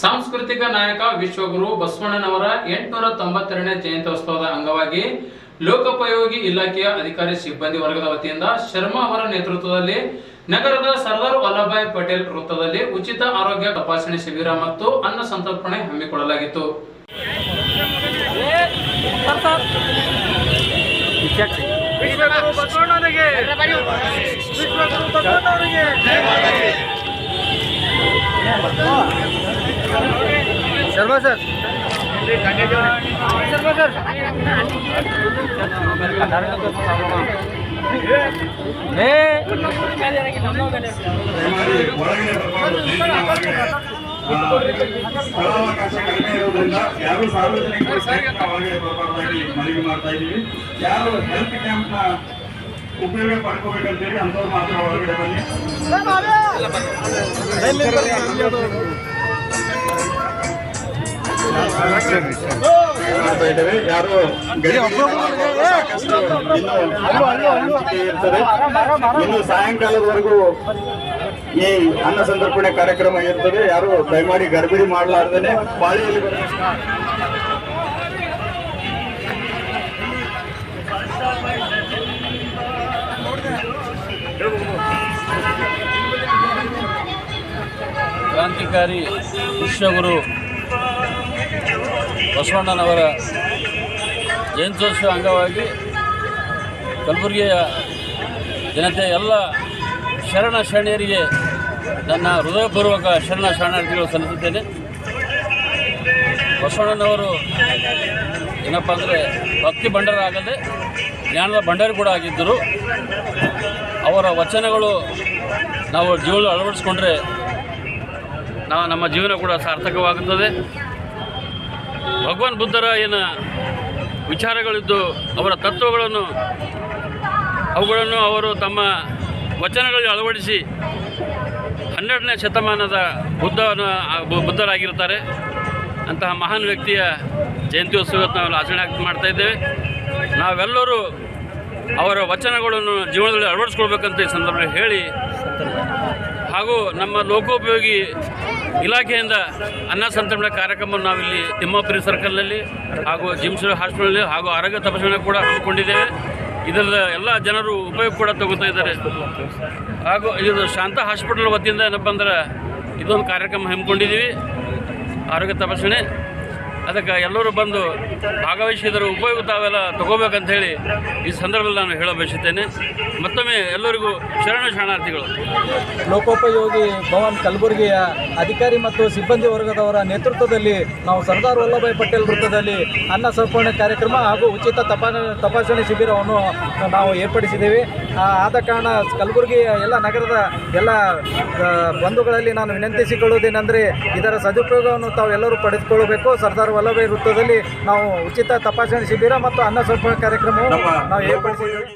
ಸಾಂಸ್ಕೃತಿಕ ನಾಯಕ ವಿಶ್ವಗುರು ಬಸವಣ್ಣನವರ ಎಂಟುನೂರ ತೊಂಬತ್ತೆರಡನೇ ಜಯಂತ್ಯೋತ್ಸವದ ಅಂಗವಾಗಿ ಲೋಕೋಪಯೋಗಿ ಇಲಾಖೆಯ ಅಧಿಕಾರಿ ಸಿಬ್ಬಂದಿ ವರ್ಗದ ವತಿಯಿಂದ ಶರ್ಮಾ ಅವರ ನೇತೃತ್ವದಲ್ಲಿ ನಗರದ ಸರ್ದಾರ್ ವಲ್ಲಭಾಯ್ ಪಟೇಲ್ ವೃತ್ತದಲ್ಲಿ ಉಚಿತ ಆರೋಗ್ಯ ತಪಾಸಣೆ ಶಿಬಿರ ಮತ್ತು ಅನ್ನ ಸಂತರ್ಪಣೆ ಹಮ್ಮಿಕೊಳ್ಳಲಾಗಿತ್ತು. ವಿಶ್ವಗುರು ಬಸವಣ್ಣನಿಗೆ ವಿಶ್ವಗುರು ಬಸವಣ್ಣನಿಗೆ ಶರ್ಮಾ ಸರ್ ಶರ್ಮಾ ಸರ್ ಸ್ಥಳಾವಕಾಶ ಕಡಿಮೆ ಇರೋದ್ರಿಂದ ಯಾರು ಸಾರ್ವಜನಿಕರು ಹೊರಗಡೆ ಬರಬಾರ್ದಾಗಿ ಮನವಿ ಮಾಡ್ತಾ ಇದ್ದೀವಿ ಯಾರು ಹೆಲ್ತ್ ಕ್ಯಾಂಪ್ ನ ಉಪಯೋಗ ಪಡ್ಕೋಬೇಕಂತೇಳಿ ಅಂಥವ್ರು ಮಾತ್ರ ಹೊರಗಡೆ ಬನ್ನಿ ಇನ್ನು ಸಾಯಂಕಾಲದವರೆಗೂ ಈ ಅನ್ನ ಸಂತರ್ಪಣೆ ಕಾರ್ಯಕ್ರಮ ಇರ್ತದೆ ಯಾರು ದಯಮಾಡಿ ಗರ್ಭಿಣಿ ಮಾಡಲಾರ್ದೇನೆ ಪಾಳಿಯಲ್ಲಿ. ಕ್ರಾಂತಿಕಾರಿ ವಿಶ್ವಗುರು ಬಸವಣ್ಣನವರ ಜಯಂತ್ಯೋತ್ಸವ ಅಂಗವಾಗಿ ಕಲಬುರಗಿಯ ಜನತೆ ಎಲ್ಲ ಶರಣ ಶರಣೆಯರಿಗೆ ನನ್ನ ಹೃದಯಪೂರ್ವಕ ಶರಣ ಶರಣಾರ್ಥಿಗಳು ಸಲ್ಲಿಸುತ್ತೇನೆ. ಬಸವಣ್ಣನವರು ಏನಪ್ಪ ಅಂದರೆ ಭಕ್ತಿ ಭಂಡಾರ ಆಗದೆ ಜ್ಞಾನದ ಭಂಡಾರಿ ಕೂಡ ಆಗಿದ್ದರು. ಅವರ ವಚನಗಳು ನಾವು ಜೀವನ ಅಳವಡಿಸ್ಕೊಂಡ್ರೆ ನಾವು ನಮ್ಮ ಜೀವನ ಕೂಡ ಸಾರ್ಥಕವಾಗುತ್ತದೆ. ಭಗವಾನ್ ಬುದ್ಧರ ಏನು ವಿಚಾರಗಳಿದ್ದು ಅವರ ತತ್ವಗಳನ್ನು, ಅವುಗಳನ್ನು ಅವರು ತಮ್ಮ ವಚನಗಳಿಗೆ ಅಳವಡಿಸಿ ಹನ್ನೆರಡನೇ ಶತಮಾನದ ಬುದ್ಧನ ಬುದ್ಧರಾಗಿರ್ತಾರೆ. ಅಂತಹ ಮಹಾನ್ ವ್ಯಕ್ತಿಯ ಜಯಂತ್ಯೋತ್ಸವ ನಾವು ಆಚರಣೆ ಮಾಡ್ತಾ ಇದ್ದೇವೆ. ನಾವೆಲ್ಲರೂ ಅವರ ವಚನಗಳನ್ನು ಜೀವನದಲ್ಲಿ ಅಳವಡಿಸ್ಕೊಳ್ಬೇಕಂತ ಈ ಸಂದರ್ಭದಲ್ಲಿ ಹೇಳಿ, ಹಾಗೂ ನಮ್ಮ ಲೋಕೋಪಯೋಗಿ ಇಲಾಖೆಯಿಂದ ಅನ್ನ ಸಂತರ್ಪಣೆ ಕಾರ್ಯಕ್ರಮವನ್ನು ನಾವಿಲ್ಲಿ ತಿಮ್ಮಾಪುರಿ ಸರ್ಕಲ್ನಲ್ಲಿ ಹಾಗೂ ಜಿಮ್ಸ್ ಹಾಸ್ಟೆಲ್ನಲ್ಲಿ ಹಾಗೂ ಆರೋಗ್ಯ ತಪಾಸಣೆ ಕೂಡ ಹಮ್ಮಿಕೊಂಡಿದ್ದೇವೆ. ಇದರ ಎಲ್ಲ ಜನರು ಉಪಯೋಗ ಕೂಡ ತಗೋತಾ ಇದ್ದಾರೆ. ಹಾಗೂ ಇದು ಶಾಂತ ಹಾಸ್ಪಿಟಲ್ ವತಿಯಿಂದ ಏನಪ್ಪ ಅಂದ್ರೆ ಇದೊಂದು ಕಾರ್ಯಕ್ರಮ ಹಮ್ಮಿಕೊಂಡಿದ್ದೀವಿ. ಆರೋಗ್ಯ ತಪಾಸಣೆ ಅದಕ್ಕೆ ಎಲ್ಲರೂ ಬಂದು ಭಾಗವಹಿಸಿದರೂ ಉಪಯೋಗ ತಾವೆಲ್ಲ ತಗೋಬೇಕಂತ ಹೇಳಿ ಈ ಸಂದರ್ಭದಲ್ಲಿ ನಾನು ಹೇಳ ಬಯಸುತ್ತೇನೆ. ಮತ್ತೊಮ್ಮೆ ಎಲ್ಲರಿಗೂ ಶರಣ ಶರಣಾರ್ಥಿಗಳು. ಲೋಕೋಪಯೋಗಿ ಭವನ್ ಕಲಬುರಗಿಯ ಅಧಿಕಾರಿ ಮತ್ತು ಸಿಬ್ಬಂದಿ ವರ್ಗದವರ ನೇತೃತ್ವದಲ್ಲಿ ನಾವು ಸರ್ದಾರ್ ವಲ್ಲಭಾಯ್ ಪಟೇಲ್ ವೃತ್ತದಲ್ಲಿ ಅನ್ನ ಸಂಪೂರ್ಣ ಕಾರ್ಯಕ್ರಮ ಹಾಗೂ ಉಚಿತ ತಪಾನ ತಪಾಸಣೆ ಶಿಬಿರವನ್ನು ನಾವು ಏರ್ಪಡಿಸಿದ್ದೇವೆ. ಆದ ಕಾರಣ ಕಲಬುರಗಿಯ ಎಲ್ಲ ನಗರದ ಎಲ್ಲ ಬಂಧುಗಳಲ್ಲಿ ನಾನು ವಿನಂತಿಸಿಕೊಳ್ಳುವುದೇನೆಂದರೆ ಇದರ ಸದುಪಯೋಗವನ್ನು ತಾವೆಲ್ಲರೂ ಪಡೆದುಕೊಳ್ಳಬೇಕು. ಸರ್ದಾರ್ ವಲ್ಲಭಾಯ್ ವೃತ್ತದಲ್ಲಿ ನಾವು ಉಚಿತ ತಪಾಸಣೆ ಶಿಬಿರ ಮತ್ತು ಅನ್ನ ಸಂಪೂರ್ಣ ಕಾರ್ಯಕ್ರಮವನ್ನು ನಾವು ಏರ್ಪಡಿಸಿದ್ದೇವೆ.